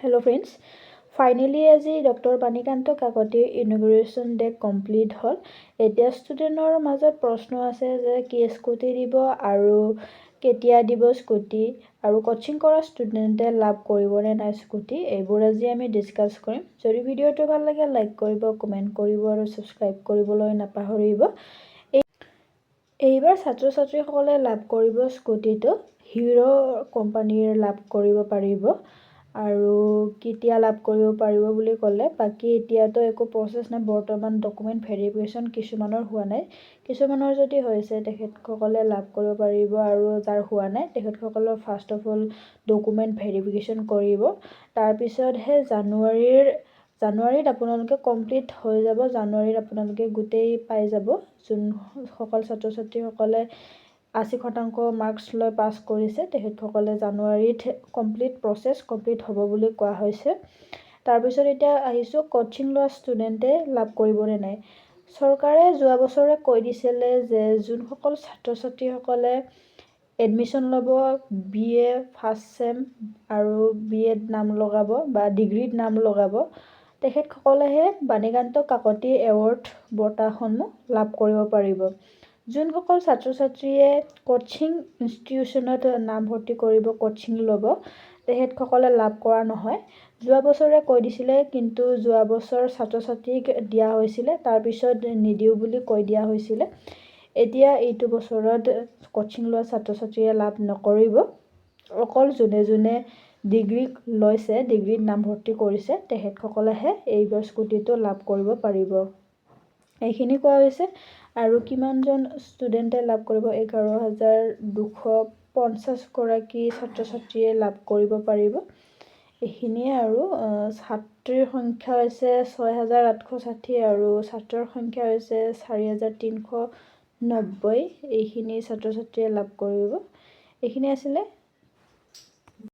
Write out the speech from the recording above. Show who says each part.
Speaker 1: Hello friends finally আজি doctor Banikanta কাকতিৰ ইনগ্ৰেশ্যন ডে কমপ্লিট হ'ল। এতিয়া ষ্টুডেণ্টৰ মাজত প্ৰশ্ন আছে যে কি স্কুটি দিব আৰু কেতিয়া দিব স্কুটি? আৰু কচিং কৰা ষ্টুডেণ্টে লাভ কৰিবনে নাই স্কুটি? এইবোৰ আজি আমি ডিছকাছ কৰিম। যদি ভিডিঅ'টো ভালো লাগে লাইক কৰিব কমেণ্ট কৰিব আৰু ছাবস্ক্ৰাইব কৰিবলৈ নাপাহৰিব। এইবাৰ ছাত্ৰ ছাত্ৰীসকলে লাভ কৰিব স্কুটিটো। হিৰ' কোম্পানীৰ লাভ কৰিব পাৰিব। আৰু কেতিয়া লাভ কৰিব পাৰিব বুলি ক'লে বাকী এতিয়াতো একো প্ৰচেছ নাই বৰ্তমান ডকুমেণ্ট ভেৰিফিকেশ্যন কিছুমানৰ হোৱা নাই। কিছুমানৰ যদি হৈছে তেখেতসকলে লাভ কৰিব পাৰিব আৰু যাৰ হোৱা নাই তেখেতসকলৰ first of all document verification কৰিব। তাৰপিছতহে জানুৱাৰীৰ জানুৱাৰীত আপোনালোকে কমপ্লিট হৈ যাব জানুৱাৰীত আপোনালোকে গোটেই পাই যাব। যোনসকল ছাত্ৰ ছাত্ৰীসকলে আশী শতাংশ মাৰ্কছ লৈ পাছ কৰিছে। তেখেতসকলে জানুৱাৰীত কমপ্লিট প্ৰচেছ কমপ্লিট হ'ব বুলি কোৱা হৈছে। তাৰপিছত এতিয়া আহিছোঁ কচিং লোৱা ষ্টুডেণ্টে লাভ কৰিবনে নাই? চৰকাৰে যোৱা বছৰে কৈ দিছিলে যে যোনসকল ছাত্ৰ ছাত্ৰীসকলে এডমিশ্যন ল'ব বি এ ফাৰ্ষ্ট চেম আৰু বি এড নাম লগাব বা ডিগ্ৰীত নাম লগাব তেখেতসকলেহে বাণীকান্ত কাকতি এৱাৰ্ড বঁটাসমূহ লাভ কৰিব পাৰিব। যোনসকল ছাত্ৰ ছাত্ৰীয়ে কচিং ইনষ্টিটিউশ্যনত নামভৰ্তি কৰিব কচিং ল'ব তেখেতসকলে লাভ কৰা নহয়। যোৱা বছৰে কৈ দিছিলে কিন্তু যোৱা বছৰ ছাত্ৰ ছাত্ৰীক দিয়া হৈছিলে তাৰপিছত নিদিওঁ বুলি কৈ দিয়া হৈছিলে। এতিয়া এইটো বছৰত কচিং লোৱা ছাত্ৰ ছাত্ৰীয়ে লাভ নকৰিব। অকল যোনে যোনে ডিগ্ৰী লৈছে ডিগ্ৰীত নামভৰ্তি কৰিছে তেখেতসকলেহে এইবাৰ স্কুটিটো লাভ কৰিব পাৰিব। এইখিনি কোৱা হৈছে। আৰু কিমানজন ষ্টুডেণ্টে লাভ কৰিব? এঘাৰ হাজাৰ দুশ পঞ্চাছগৰাকী ছাত্ৰ ছাত্ৰীয়ে লাভ কৰিব পাৰিব। এইখিনিয়ে আৰু ছাত্ৰীৰ সংখ্যা হৈছে ছয় হাজাৰ আঠশ ষাঠি আৰু ছাত্ৰৰ সংখ্যা হৈছে চাৰি হাজাৰ তিনিশ নব্বৈ। এইখিনি ছাত্ৰ ছাত্ৰীয়ে লাভ কৰিব। এইখিনি আছিলে।